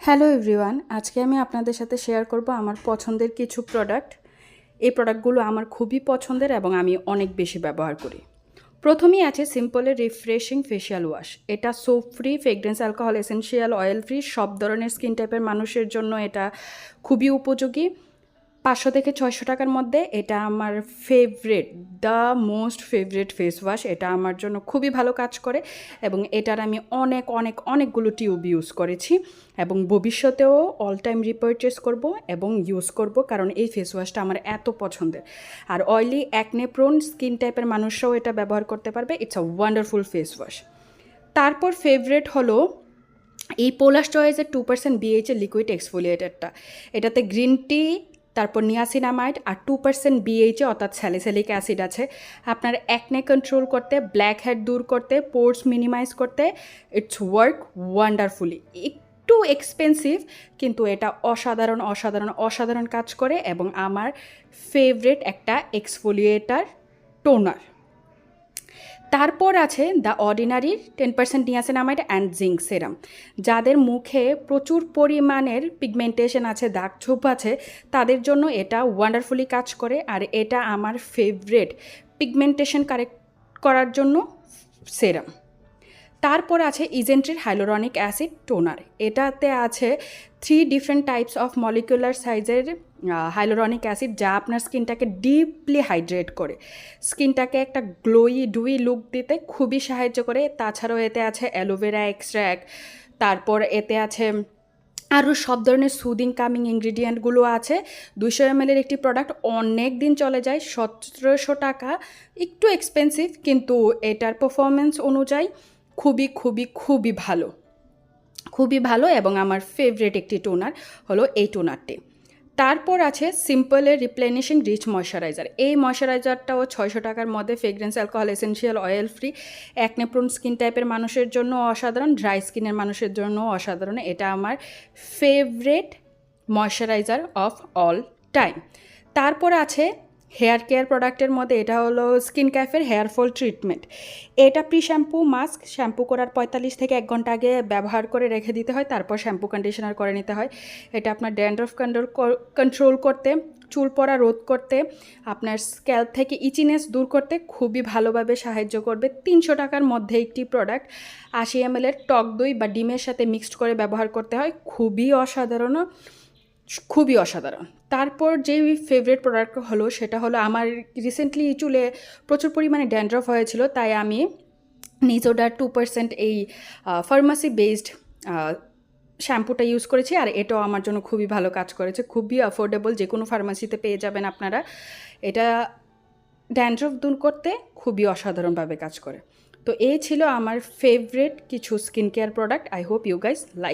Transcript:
Hello everyone, আজকে আমি আপনাদের সাথে শেয়ার করব আমার পছন্দের কিছু প্রোডাক্ট এই প্রোডাক্টগুলো আমার খুবই পছন্দের এবং আমি অনেক বেশি ব্যবহার করি। প্রথমেই আছে সিম্পলের রিফ্রেশিং ফেশিয়াল ওয়াশ এটা soap free fragrance alcohol essential oil free সব ধরনের স্কিন টাইপের মানুষের জন্য এটা খুবই উপযোগী। পাঁচশো থেকে ছয়শো টাকার মধ্যে এটা আমার favourite the most favourite face wash এটা আমার জন্য খুবই ভালো কাজ করে এবং এটার আমি অনেক অনেক, অনেকগুলো টিউব ইউজ করেছি এবং ভবিষ্যতেও অল টাইম রিপারচেস করব এবং ইউজ করব কারণ এই ফেস ওয়াশটা আমার এত পছন্দের। আর অয়েলি অ্যাকনে প্রোন স্কিন টাইপের মানুষরাও এটা ব্যবহার করতে পারবে। It's a wonderful face wash তারপর ফেভারেট হলো এই পোলাস চয়েসের টু পার্সেন্ট বিএইচের লিকুইড এক্সফোলিয়েটারটা এটাতে গ্রিন টি তারপর নিয়াসিনামাইড আর টু পার্সেন্ট বিএইচে অর্থাৎ স্যালিসেলিক অ্যাসিড আছে। আপনার অ্যাকনে কন্ট্রোল করতে ব্ল্যাক হেড দূর করতে পোর্স মিনিমাইজ করতে ইটস ওয়ার্ক ওয়ান্ডারফুলি একটু এক্সপেন্সিভ কিন্তু এটা অসাধারণ অসাধারণ অসাধারণ কাজ করে এবং আমার ফেভারেট একটা এক্সফোলিয়েটার টোনার তারপর আছে the Ordinary ten percent niacinamide and zinc serum যাদের মুখে প্রচুর পরিমাণের পিগমেন্টেশন আছে, দাগ ছোপ আছে, তাদের জন্য এটা ওয়ান্ডারফুলি কাজ করে। আর এটা আমার ফেভারেট পিগমেন্টেশন কারেক্ট করার জন্য সেরাম তারপর আছে ইজেন্ট্রির হাইলোরনিক অ্যাসিড টোনার। এটাতে আছে three different types of molecular সাইজের হাইলোরনিক অ্যাসিড যা আপনার স্কিনটাকে ডিপলি হাইড্রেট করে। স্কিনটাকে একটা গ্লোই ডুই লুক দিতে খুবই সাহায্য করে। তাছাড়াও এতে আছে অ্যালোভেরা এক্সট্র্যাক্ট তারপর এতে আছে আরও সব ধরনের সুদিং কামিং ইনগ্রিডিয়েন্টগুলো আছে। দুশো এম একটি প্রোডাক্ট অনেক দিন চলে যায়, সতেরোশো টাকা। একটু এক্সপেন্সিভ কিন্তু এটার পারফরমেন্স অনুযায়ী খুবই খুবই খুবই ভালো। খুবই ভালো এবং আমার ফেভারিট একটি টোনার হলো এই টোনারটি তারপর আছে সিম্পলের রিপ্লেনিশিং রিচ ময়শ্চারাইজার এই ময়শ্চারাইজারটাও ছয়শো টাকার মধ্যে fragrance alcohol essential oil free acne prone skin টাইপের মানুষের জন্য অসাধারণ ড্রাই স্কিনের মানুষের জন্য অসাধারণ। এটা আমার favourite moisturiser of all time তারপর আছে হেয়ার কেয়ার প্রোডাক্টের মধ্যে এটা হলো স্কিন ক্যাফের হেয়ার ফল ট্রিটমেন্ট। এটা প্রি শ্যাম্পু মাস্ক, শ্যাম্পু করার পঁয়তাল্লিশ থেকে এক ঘণ্টা আগে ব্যবহার করে রেখে দিতে হয়, তারপর শ্যাম্পু কন্ডিশনার করে নিতে হয়। এটা আপনার ড্যান্ড্রফ কন্ট্রোল কন্ট্রোল করতে, চুল পড়া রোধ করতে, আপনার স্ক্যাল্প থেকে ইচিনেস দূর করতে খুবই ভালোভাবে সাহায্য করবে। তিনশো টাকার মধ্যে একটি প্রোডাক্ট আশি এম টক দই বা ডিমের সাথে মিক্সড করে ব্যবহার করতে হয়। খুবই অসাধারণ। খুবই অসাধারণ। তারপর যে ফেভারিট প্রোডাক্ট হলো সেটা হলো আমার রিসেন্টলি চুলে প্রচুর পরিমাণে ড্যান্ড্রফ হয়েছিল, তাই আমি নিজোডার টু পার্সেন্ট এই ফার্মাসি বেসড শ্যাম্পুটা ইউজ করেছি আর এটাও আমার জন্য খুবই ভালো কাজ করেছে। খুবই অ্যাফোর্ডেবল যে কোনো ফার্মাসিতে পেয়ে যাবেন আপনারা। এটা ড্যান্ড্রফ দূর করতে খুবই অসাধারণভাবে কাজ করে। তো এই ছিল আমার ফেভারেট কিছু skin care product I hope you guys like